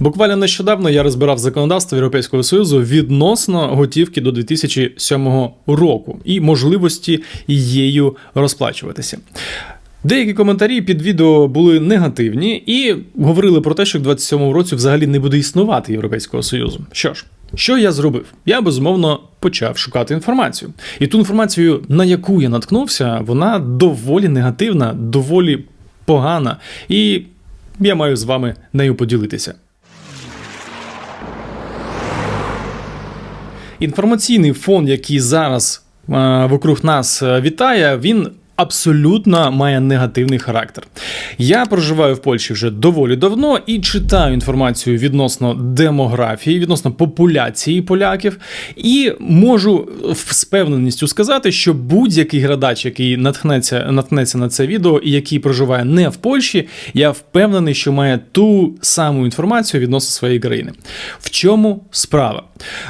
Буквально нещодавно я розбирав законодавство Європейського Союзу відносно готівки до 2007 року і можливості її розплачуватися. Деякі коментарі під відео були негативні і говорили про те, що в 27 році взагалі не буде існувати Європейського Союзу. Що ж, що я зробив? Я безумовно почав шукати інформацію. І ту інформацію, на яку я наткнувся, вона доволі негативна, доволі погана, і я маю з вами нею поділитися. Інформаційний фон, який зараз е, вокруг нас е, вітає, він абсолютно має негативний характер. Я проживаю в Польщі вже доволі давно і читаю інформацію відносно демографії, відносно популяції поляків, і можу з певненістю сказати, що будь-який градач, який наткнеться, наткнеться на це відео і який проживає не в Польщі, я впевнений, що має ту саму інформацію відносно своєї країни. В чому справа?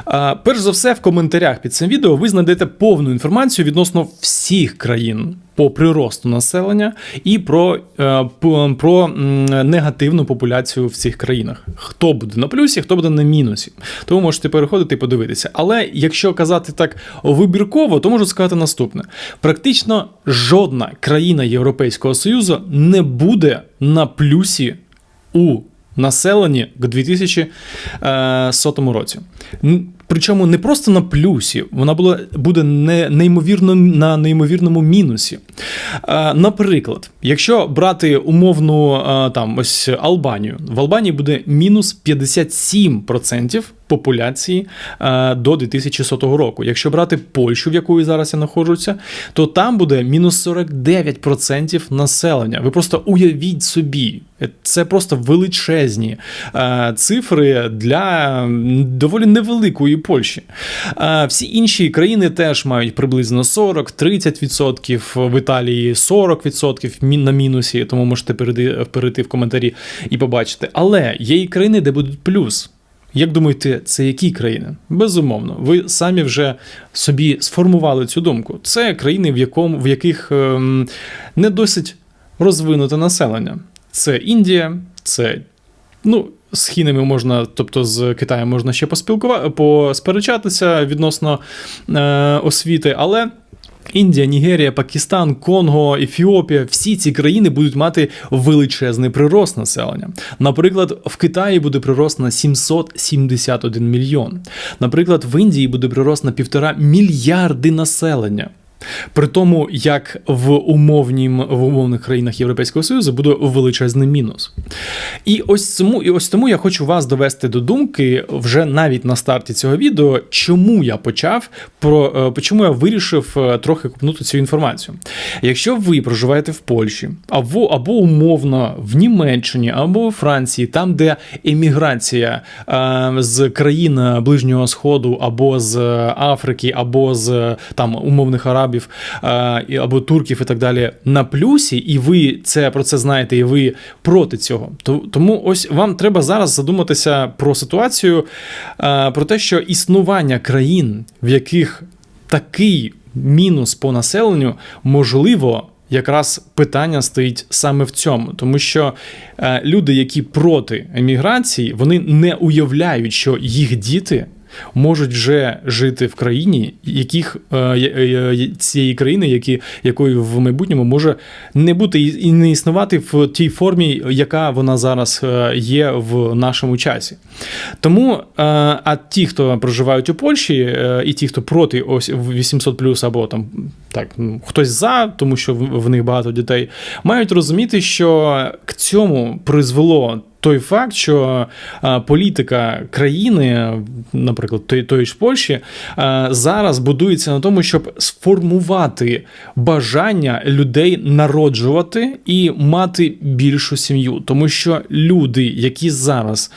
А, перш за все, в коментарях під цим відео ви знайдете повну інформацію відносно всіх країн. По приросту населення і про е, про негативну популяцію в цих країнах. Хто буде на плюсі, хто буде на мінусі. Тому можете переходити і подивитися. Але якщо казати так вибірково, то можу сказати наступне: практично жодна країна Європейського Союзу не буде на плюсі у населенні к 2100 році. Причому не просто на плюсі, вона була, буде не, неймовірно на неймовірному мінусі. Е, наприклад, якщо брати умовну е, там ось Албанію, в Албанії буде мінус 57% популяції е, до 2100 року. Якщо брати Польщу, в якої зараз я знаходжуся, то там буде мінус 49% населення. Ви просто уявіть собі, це просто величезні е, цифри для доволі невеликої Польщі. Е, всі інші країни теж мають приблизно 40-30%, в Італії 40% на мінусі, тому можете перейти в коментарі і побачити. Але є і країни, де будуть плюс. Як думаєте, це які країни? Безумовно, ви самі вже собі сформували цю думку. Це країни, в якому в яких ем, не досить розвинуте населення. Це Індія, це ну. З хінами можна, тобто з Китаєм можна ще поспілкувати, посперечатися відносно е, освіти, але Індія, Нігерія, Пакистан, Конго, Ефіопія всі ці країни будуть мати величезний прирост населення. Наприклад, в Китаї буде прирост на 771 мільйон. Наприклад, в Індії буде прирост на півтора мільярди населення. При тому, як в умовнім в умовних країнах Європейського Союзу буде величезний мінус. І ось цьому, і ось тому я хочу вас довести до думки вже навіть на старті цього відео, чому я почав про е, чому я вирішив е, трохи купнути цю інформацію. Якщо ви проживаєте в Польщі, або, або умовно в Німеччині, або у Франції, там, де еміграція е, з країн Ближнього Сходу, або з Африки, або з там умовних арабів, е, і- або турків і так далі на плюсі, і ви це про це знаєте, і ви проти цього. Тому ось вам треба зараз задуматися про ситуацію, е, про те, що існування країн, в яких такий мінус по населенню, можливо. Якраз питання стоїть саме в цьому, тому що е, люди, які проти еміграції, вони не уявляють, що їх діти можуть вже жити в країні, яких е, е, цієї країни, які, якої в майбутньому може не бути і не існувати в тій формі, яка вона зараз е, є в нашому часі. Тому, а ті, хто проживають у Польщі, і ті, хто проти ось 800 плюс або там так, ну, хтось за, тому що в них багато дітей, мають розуміти, що к цьому призвело. Той факт, що політика країни, наприклад, тої, тої ж Польщі, зараз будується на тому, щоб сформувати бажання людей народжувати і мати більшу сім'ю. Тому що люди, які зараз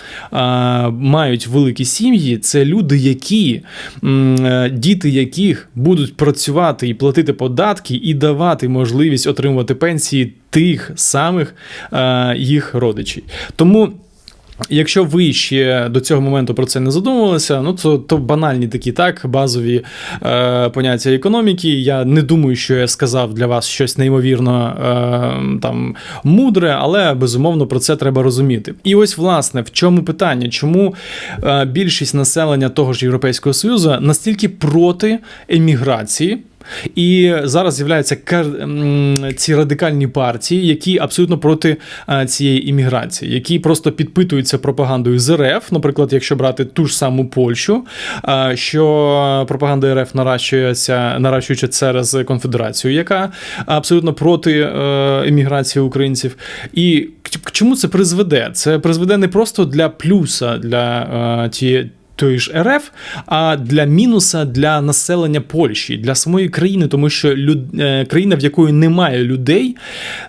мають великі сім'ї, це люди, які е, діти яких будуть працювати і платити податки, і давати можливість отримувати пенсії тих самих е, їх родичів. Тому. Якщо ви ще до цього моменту про це не задумувалися, ну то, то банальні такі так базові е, поняття економіки. Я не думаю, що я сказав для вас щось неймовірно е, там мудре, але безумовно про це треба розуміти. І ось власне в чому питання, чому е, більшість населення того ж Європейського Союзу настільки проти еміграції. І зараз з'являються ці радикальні партії, які абсолютно проти цієї імміграції, які просто підпитуються пропагандою з РФ, наприклад, якщо брати ту ж саму Польщу, що пропаганда РФ наращується, наращується через конфедерацію, яка абсолютно проти е, еміграції українців. І к чому це призведе? Це призведе не просто для плюса для е, тієї тої ж РФ, а для мінуса для населення Польщі, для самої країни, тому що люд... е, країна, в якої немає людей,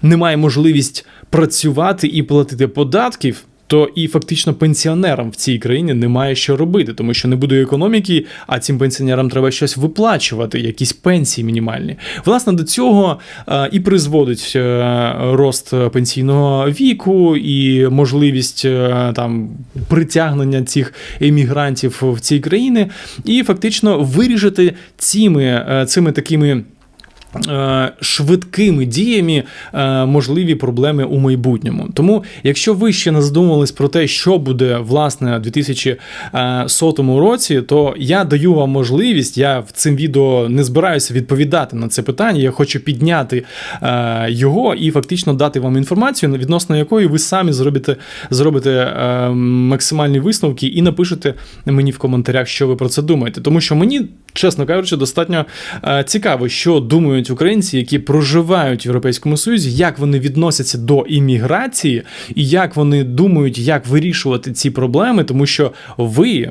немає можливість працювати і платити податків. То і фактично пенсіонерам в цій країні немає що робити, тому що не буде економіки, а цим пенсіонерам треба щось виплачувати, якісь пенсії мінімальні. Власне, до цього е, і призводить е, рост пенсійного віку, і можливість е, там притягнення цих емігрантів в ці країни, і фактично вирішити цими, цими такими. Е, Швидкими діями е, можливі проблеми у майбутньому. Тому, якщо ви ще не задумувались про те, що буде власне у 2100 році, то я даю вам можливість. Я в цим відео не збираюся відповідати на це питання. Я хочу підняти е, його і фактично дати вам інформацію, відносно якої ви самі зробите, зробите е, максимальні висновки і напишете мені в коментарях, що ви про це думаєте. Тому що мені, чесно кажучи, достатньо е, цікаво, що думають українці, які проживають в Європейському Союзі, як вони відносяться до імміграції, і як вони думають, як вирішувати ці проблеми, тому що ви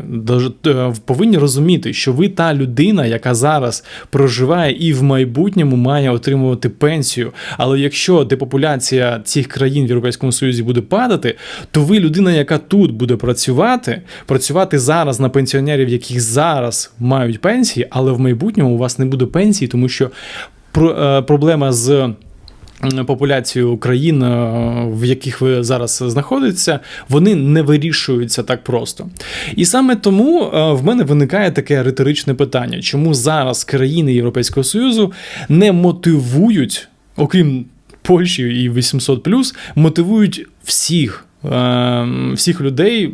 е, повинні розуміти, що ви та людина, яка зараз проживає і в майбутньому має отримувати пенсію. Але якщо депопуляція цих країн в Європейському Союзі буде падати, то ви людина, яка тут буде працювати, працювати зараз на пенсіонерів, яких зараз мають пенсії, але в майбутньому у вас не буде пенсії, тому що проблема з. Популяцією країн, е, в яких ви зараз знаходитеся, вони не вирішуються так просто. І саме тому е, в мене виникає таке риторичне питання: чому зараз країни Європейського Союзу не мотивують, окрім Польщі і 800+, мотивують всіх. Е, Всіх людей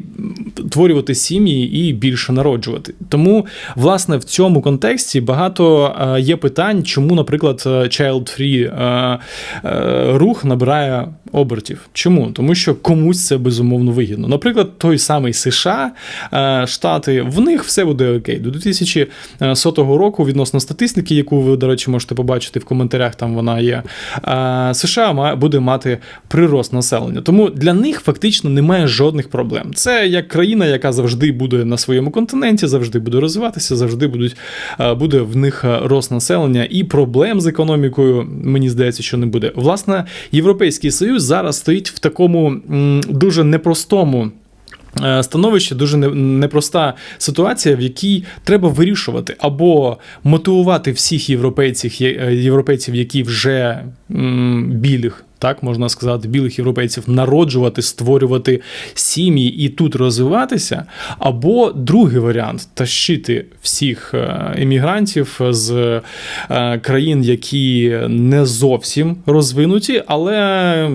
творювати сім'ї і більше народжувати. Тому, власне, в цьому контексті багато е, є питань, чому, наприклад, е, child-free е, е, рух набирає обертів. Чому? Тому що комусь це безумовно вигідно. Наприклад, той самий США, Штати, в них все буде окей. До 2100 року, відносно статистики, яку ви, до речі, можете побачити в коментарях, там вона є. США буде мати прирост населення. Тому для них фактично немає жодних проблем. Це як країна, яка завжди буде на своєму континенті, завжди буде розвиватися, завжди будуть, е, буде в них е, рост населення і проблем з економікою, мені здається, що не буде. Власне, Європейський Союз зараз стоїть в такому дуже непростому. е, Становище дуже непроста ситуація, в якій треба вирішувати або мотивувати всіх європейців, європейців, які вже білих, так можна сказати, білих європейців народжувати, створювати сім'ї і тут розвиватися. Або другий варіант тащити всіх е, емігрантів з е, країн, які не зовсім розвинуті, але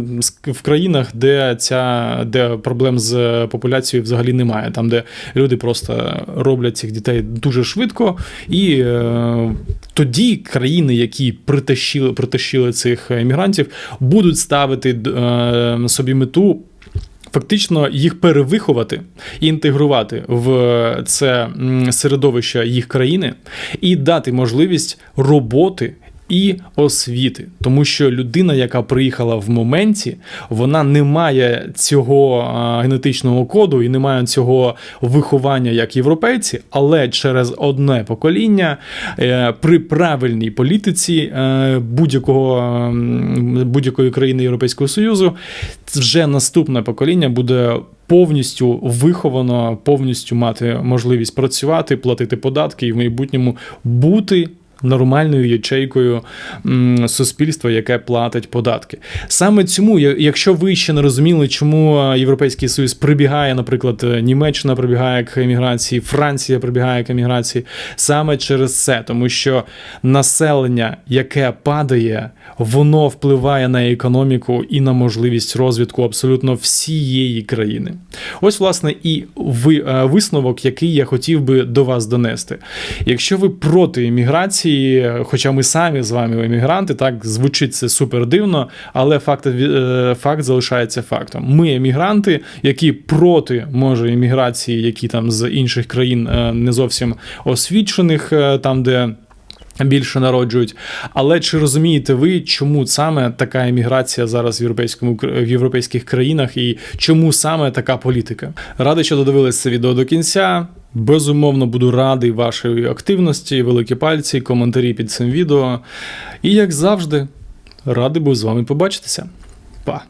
в країнах, де ця де проблем з популяцією взагалі немає, там де люди просто роблять цих дітей дуже швидко, і е, тоді країни, які притащили, притащили цих емігрантів, будуть ставити е, собі мету. Фактично їх перевиховати і інтегрувати в це середовище їх країни і дати можливість роботи і освіти, тому що людина, яка приїхала в моменті, вона не має цього генетичного коду і не має цього виховання як європейці, але через одне покоління е, при правильній політиці е, будь-якого будь-якої країни Європейського Союзу вже наступне покоління буде. Повністю виховано, повністю мати можливість працювати, платити податки і в майбутньому бути нормальною ячейкою суспільства, яке платить податки. Саме цьому, якщо ви ще не розуміли, чому е, Європейський Союз прибігає, наприклад, е, Німеччина прибігає к еміграції, Франція прибігає к еміграції, саме через це, тому що населення, яке падає, воно впливає на економіку і на можливість розвитку абсолютно всієї країни. Ось, власне, і е, висновок, який я хотів би до вас донести. Якщо ви проти імміграції, хоча ми самі з вами емігранти, так звучить це супер дивно, але факт, е, факт залишається фактом. Ми емігранти, які проти може імміграції, які там з інших країн е, не зовсім освічених, е, там де. Більше народжують, але чи розумієте ви, чому саме така еміграція зараз в європейському в європейських країнах і чому саме така політика? Радий, що додивились це відео до кінця. Безумовно, буду радий вашої активності, великі пальці, коментарі під цим відео. І як завжди, радий був з вами побачитися. Па!